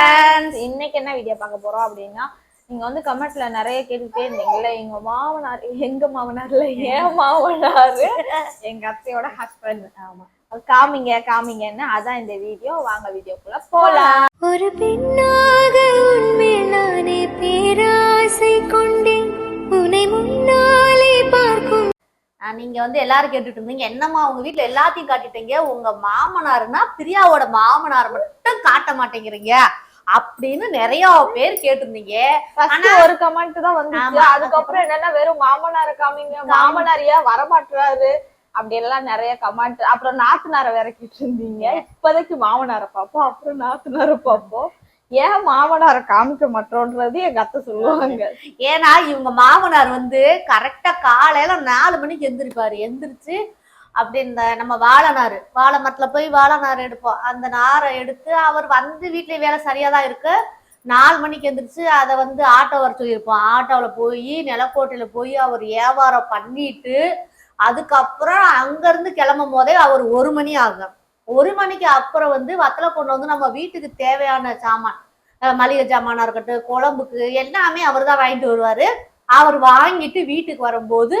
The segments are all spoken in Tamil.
ஃப்ரெண்ட்ஸ் இன்னைக்கு என்ன வீடியோ பார்க்க போறோம் அப்படின்னா நீங்க வந்து கமெண்ட்ல நிறைய கேட்டுட்டே இருந்தீங்கல்ல எங்க மாமனார் எங்க மாமனார்ல? ஏன் மாமனார்? எங்க அத்தையோட ஹஸ்பண்ட் ஆமா. காமிங்க காமிங்கன்னு அதான் இந்த வீடியோ வாங்க வீடியோக்குள்ள போலாம். ஒரு பெண்ணாக உன்மேல் நானே பேராசை கொண்டேன். உன்னை முன்னாலே பார்க்கும். ஆஹ் நீங்க வந்து எல்லாரும் கேட்டுட்டு இருந்தீங்க. என்னம்மா உங்க வீட்ல எல்லாத்தையும் காட்டிட்டீங்க. உங்க மாமனாருன்னா பிரியாவோட மாமனார் மட்டும் காட்ட மாட்டேங்கிறீங்க. அப்படின்னு நிறைய பேர் கேட்டிருந்தீங்க. ஃபர்ஸ்ட் ஒரு கமெண்ட் தான் வந்துச்சு. ஆமா. அதுக்கப்புறம் என்னன்னா வெறும் மாமனார காமிங்க மாமனார் ஏன் வரமாட்டுறாரு அப்படி எல்லாம் நிறைய கமெண்ட் அப்புறம் நாத்தனார வேற கேட்டு இருந்தீங்க இப்போதைக்கு மாமனார பார்ப்போம். அப்புறம் நாத்தனார பார்ப்போம். ஏன் மாமனார காமிக்க மாட்டோன்றது எங்க அத்தை சொல்லுவாங்க. ஏன்னா இவங்க மாமனார் வந்து கரெக்டா காலையில நாலு மணிக்கு எந்திரிப்பாரு. எந்திரிச்சு அப்படி இந்த நம்ம வாழை நாறு வாழை மரத்துல போய் வாழை நார் எடுப்போம். அந்த நாரை எடுத்து அவர் வந்து வீட்லயே வேலை சரியா தான் இருக்கு. நாலு மணிக்கு எந்திரிச்சு அதை வந்து ஆட்டோ வர சொல்லியிருப்போம் ஆட்டோவில் போய் நிலக்கோட்டையில் போய் அவர் வியாபாரம் பண்ணிட்டு அதுக்கப்புறம் அங்கேருந்து கிளம்பும் போதே அவர் ஒரு மணி ஆகும். ஒரு மணிக்கு அப்புறம் வந்து வத்தலை கொண்டு வந்து நம்ம வீட்டுக்கு தேவையான சாமான் மளிகை சாமானாக இருக்கட்டும் குழம்புக்கு எல்லாமே அவர் தான் வாங்கிட்டு வருவார். அவர் வாங்கிட்டு வீட்டுக்கு வரும்போது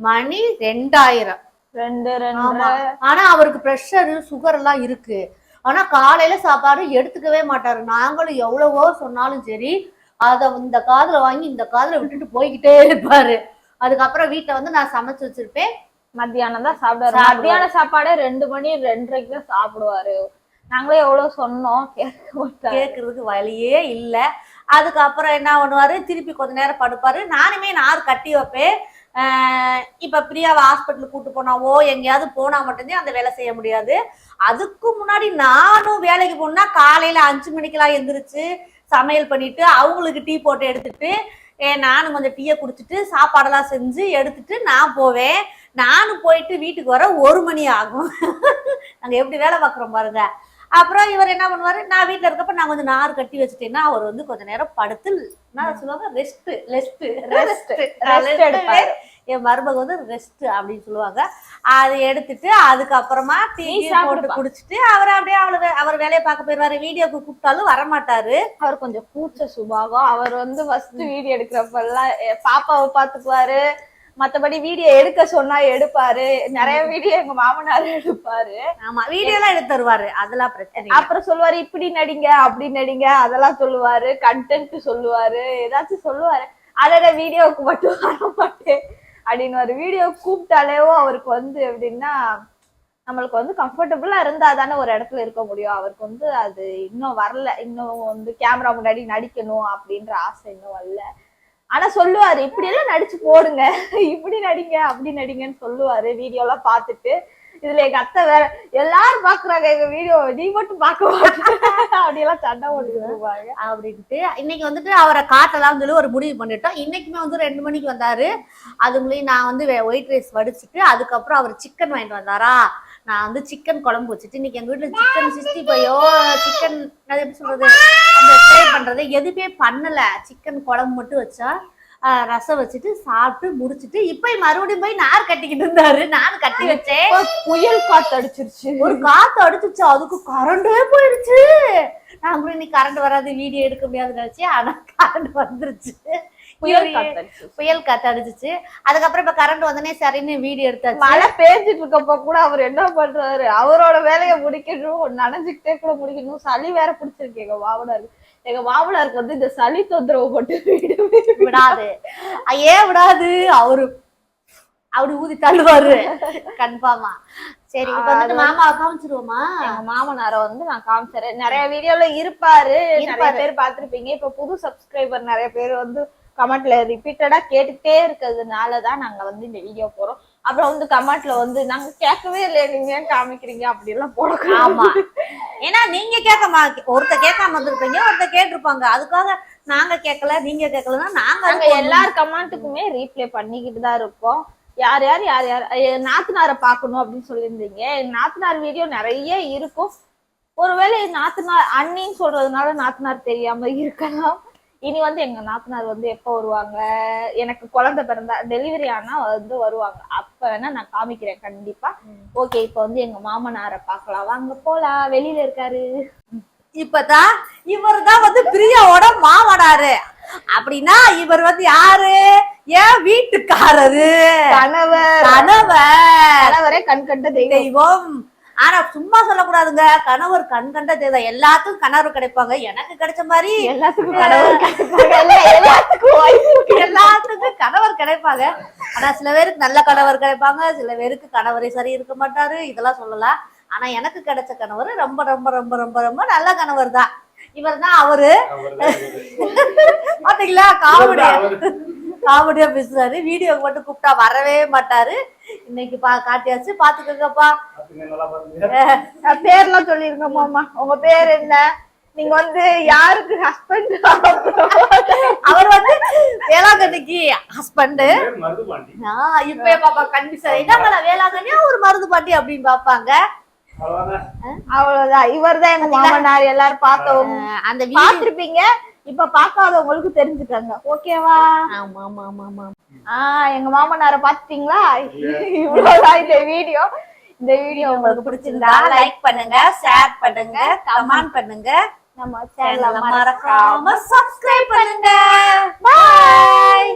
மணி ரெண்டாயிரம். ரெண்டு ரெண்டு ஆனா அவருக்கு ப்ரெஷரு சுகர் எல்லாம் இருக்கு. ஆனா காலையில சாப்பாடு எடுத்துக்கவே மாட்டாரு. நாங்களும் எவ்வளவோ சொன்னாலும் சரி அத இந்த காதுல வாங்கி இந்த காதுல விட்டுட்டு போய்கிட்டே இருப்பாரு. அதுக்கப்புறம் வீட்டுல வந்து நான் சமைச்சு வச்சிருப்பேன். மத்தியானம் தான் சாப்பிடுவாரு. மத்தியான சாப்பாடே ரெண்டு மணி ரெண்டரைக்கு தான் சாப்பிடுவாரு. நாங்களே எவ்வளவு சொன்னோம் கேட்கறதுக்கு வழியே இல்ல. அதுக்கப்புறம் என்ன பண்ணுவாரு? திருப்பி கொஞ்ச நேரம் படுப்பாரு. நானுமே நார் கட்டி வைப்பேன். இப்ப பிரியாவை ஹாஸ்பிட்டலுக்கு கூட்டு போனாவோ எங்கேயாவது போனா மட்டும்தான் அந்த வேலை செய்ய முடியாது. அதுக்கு முன்னாடி நானும் வேலைக்கு போனா காலையில அஞ்சு மணிக்கெல்லாம் எந்திரிச்சு சமையல் பண்ணிட்டு அவங்களுக்கு டீ போட்டு எடுத்துட்டு ஏ, நானும் கொஞ்சம் டீயை குடிச்சிட்டு சாப்பாடெல்லாம் செஞ்சு எடுத்துட்டு நான் போவேன். நானும் போயிட்டு வீட்டுக்கு வர ஒரு மணி ஆகும். நாங்கள் எப்படி வேலை பார்க்குறோம் பாருங்க. அப்புறம் இவர் என்ன பண்ணுவாரு? நான் வீட்ல இருக்கப்ப நான் கொஞ்சம் நார் கட்டி வச்சுட்டேன்னா அவர் வந்து கொஞ்ச நேரம் படுத்து நான் சொல்லுவாங்க? ரெஸ்ட் ரெஸ்ட் எடுப்பாரு. என் மருமக வந்து ரெஸ்ட் அப்படின்னு சொல்லுவாங்க. அதை எடுத்துட்டு அதுக்கப்புறமா டீ போட்டு. குடிச்சிட்டு அவர் அப்படியே அவளை அவர் வேலையை பார்க்க போயிருவாரு வீடியோக்கு கூப்பிட்டாலும் வரமாட்டாரு. அவர் கொஞ்சம் கூச்ச சுபாவம். அவர் வந்து ஃபர்ஸ்ட் வீடியோ எடுக்கிறப்பெல்லாம் பாப்பாவை பாத்துக்குவாரு மத்தபடி வீடியோ எடுக்க சொன்னா எடுப்பாரு. நிறைய வீடியோ எங்க மாமனார் எடுப்பாரு. ஆமா வீடியோ எல்லாம் எடுத்து தருவாரு. அதெல்லாம் பிரச்சனை. அப்புறம் சொல்லுவாரு இப்படி நடிங்க அப்படி நடிங்க. அதெல்லாம் சொல்லுவாரு கண்டென்ட் சொல்லுவாரு ஏதாச்சும் சொல்லுவாரு. அதோட வீடியோவுக்கு மட்டும் வர மாட்டேன் அப்படின்னு வீடியோ கூப்பிட்டாலேவோ அவருக்கு வந்து எப்படின்னா நம்மளுக்கு வந்து கம்ஃபர்டபுளா இருந்தா தானே ஒரு இடத்துல இருக்க முடியும். அவருக்கு வந்து அது இன்னும் வரல. இன்னும் வந்து கேமரா முன்னாடி நடிக்கணும் அப்படின்ற ஆசை இன்னும் வரல. ஆனா சொல்லுவாரு இப்படி எல்லாம் நடிச்சு போடுங்க. இப்படி நடிங்க அப்படி நடிங்கன்னு சொல்லுவாரு வீடியோ எல்லாம் பார்த்துட்டு. இதுல எங்க அத்தை வேற எல்லாரும் பாக்குறாங்க எங்க வீடியோ நீ மட்டும் பார்க்க அப்படி எல்லாம் சண்டை போட்டுருவாங்க அப்படின்ட்டு இன்னைக்கு வந்துட்டு அவரை காட்டலாம் சொல்லி ஒரு முடிவு பண்ணிட்டோம். இன்னைக்குமே வந்து ரெண்டு மணிக்கு வந்தாரு. அதுக்குள்ளேயும் நான் வந்து ஒயிட் ரைஸ் வடிச்சிட்டு அதுக்கப்புறம் அவர் சிக்கன் வாங்கிட்டு வந்தாரா? நான் வந்து சிக்கன் குழம்பு வச்சுட்டு இன்னைக்கு எங்க வீட்டுல சிக்கன் சிக்ஸ்டி ஃபைவோ சிக்கன் அது எப்படி சொல்றது அந்த ஃப்ரை பண்றது எதுவுமே பண்ணல. சிக்கன் குழம்பு மட்டும் வச்சா ரசம் வச்சுட்டு சாப்பிட்டு முடிச்சிட்டு இப்போ மறுபடியும் போய் நார் கட்டிக்கிட்டு இருந்தாரு. நானும் கட்டி வச்சேன். புயல் காத்து அடிச்சிருச்சு. ஒரு காத்து அடிச்சுச்சு அதுக்கு கரண்டே போயிடுச்சு. நான் கூட இன்னைக்கு கரண்ட் வராது வீடியோ எடுக்க முடியாதுன்னு நினைச்சேன். ஆனா கரண்ட் வந்துருச்சு. புயல் புயல் காத்து அடிச்சுச்சு. அதுக்கப்புறம் இப்ப கரண்ட் வந்தனே சரின்னு வீடியோ எடுத்தாச்சு. மழை பேஞ்சிட்டு இருக்கப்ப கூட அவர் என்ன பண்றாரு? அவரோட வேலையை முடிக்கணும் நனைஞ்சுக்கிட்டே கூட முடிக்கணும். சளி வேற பிடிச்சிருக்கு எங்க மாமனாருக்கு. எங்க மாமனாருக்கு வந்து இந்த சளி தொந்தரவு போட்டு விடாது. ஏன் விடாது. அவரு அப்படி ஊதி தள்ளுவாரு. கன்ஃபார்மா. சரி இப்ப வந்துட்டு மாமாவை காமிச்சிருவோமா? எங்க மாமனார வந்து நான் காமிச்சறேன். நிறைய வீடியோல இருப்பாரு. நிறைய. பேர் பார்த்திருப்பீங்க. இப்ப புது சப்ஸ்கிரைபர் நிறைய பேர் வந்து கமெண்ட்ல ரிப்பீட்டடா கேட்டுட்டே இருக்கிறதுனால தான் நாங்க வந்து இந்த வீடியோ போறோம். அப்புறம் வந்து கமெண்ட்ல வந்து நாங்க கேட்கவே இல்லை நீங்க ஏன் காமிக்கிறீங்க? அப்படி எல்லாம் போடக்கூடாது. ஆமா. ஏன்னா நீங்க கேட்க மா ஒருத்த கேட்காம வந்திருப்பீங்க ஒருத்த கேட்டிருப்பாங்க. அதுக்காக நாங்க கேட்கல நீங்க கேட்கலன்னா நாங்க எல்லார் கமெண்ட்டுக்குமே ரீப்ளே பண்ணிக்கிட்டு தான் இருக்கோம். யார் யார் யார் யார் நாத்தனாரை பார்க்கணும் அப்படின்னு சொல்லியிருந்தீங்க. நாத்தனார் வீடியோ நிறைய இருக்கும். ஒருவேளை நாத்தனார் அண்ணின்னு சொல்றதுனால நாத்தனார் தெரியாம இருக்கலாம். இனி வந்து எங்க நாத்தனார் வந்து எப்போ வருவாங்க? எனக்கு குழந்தை பிறந்தா டெலிவரி ஆனா வந்து வருவாங்க. அப்ப வேணா நான் காமிக்கிறேன் கண்டிப்பா. ஓகே இப்ப வந்து எங்க மாமனாரை பார்க்கலாம். வாங்க போலாம். வெளியில இருக்காரு. இப்பதான் இவர் தான் வந்து பிரியாவோட மாமனாரு. அப்படின்னா இவர் வந்து யாரு? ஏன் வீட்டுக்காரரு. கணவர். கணவர். கணவரே கண் கண்ட தெய்வம். தெய்வம். ஆனா சும்மா சொல்லக்கூடாதுங்க. கணவர் கண் கண்ட தெய்வம் எல்லாத்துக்கும் கணவர் கிடைப்பாங்க. எனக்கு கிடைச்ச மாதிரி எல்லாத்துக்கும் எல்லாத்துக்கும் எல்லாத்துக்கும் கணவர் கிடைப்பாங்க. ஆனா சில பேருக்கு நல்ல கணவர் கிடைப்பாங்க. சில பேருக்கு கணவரே சரி இருக்க மாட்டாரு. இதெல்லாம் சொல்லலாம். ஆனா எனக்கு கிடைச்ச கணவர் ரொம்ப ரொம்ப ரொம்ப ரொம்ப ரொம்ப நல்ல கணவர் தான். இவர் தான் அவரு. பாத்தீங்களா? காமெடியா. காமெடியா பேசுறாரு. வீடியோக்கு மட்டும் கூப்பிட்டா வரவே மாட்டாரு. இன்னைக்கு பா காட்டியாச்சு. பாத்துக்கோங்கப்பா. பேர்லாம் சொல்லிருங்க மாமா. உங்க பேர் என்ன? நீங்க வந்து யாருக்கு ஹஸ்பண்ட் அவர் வந்து வேளாங்கண்ணிக்கு ஹஸ்பண்ட் இப்ப பாப்பா கன்ஃபியூசன் என்ன வேளாங்கண்ணியா ஒரு மருந்து பாட்டி அப்படின்னு பாப்பாங்க? அவ்வளவுதான்? இவர் தான் எங்க மாமனார் எல்லாரும் பார்த்தவங்க. அந்த வீடியோ பாத்திருப்பீங்க இப்ப பாக்காதவங்களுக்கு தெரிஞ்சுக்கங்க ஓகேவா? ஆமா ஆமா ஆமா ஆமா. ஆஹ் எங்க மாமனாரை பாத்துட்டீங்களா இவ்வளவுதான் இந்த வீடியோ. இந்த வீடியோ உங்களுக்கு பிடிச்சிருந்தா லைக் பண்ணுங்க ஷேர் பண்ணுங்க கமெண்ட் பண்ணுங்க. நம்ம சேனலை சேனலை மறக்காம சப்ஸ்கிரைப் பண்ணுங்க. பாய்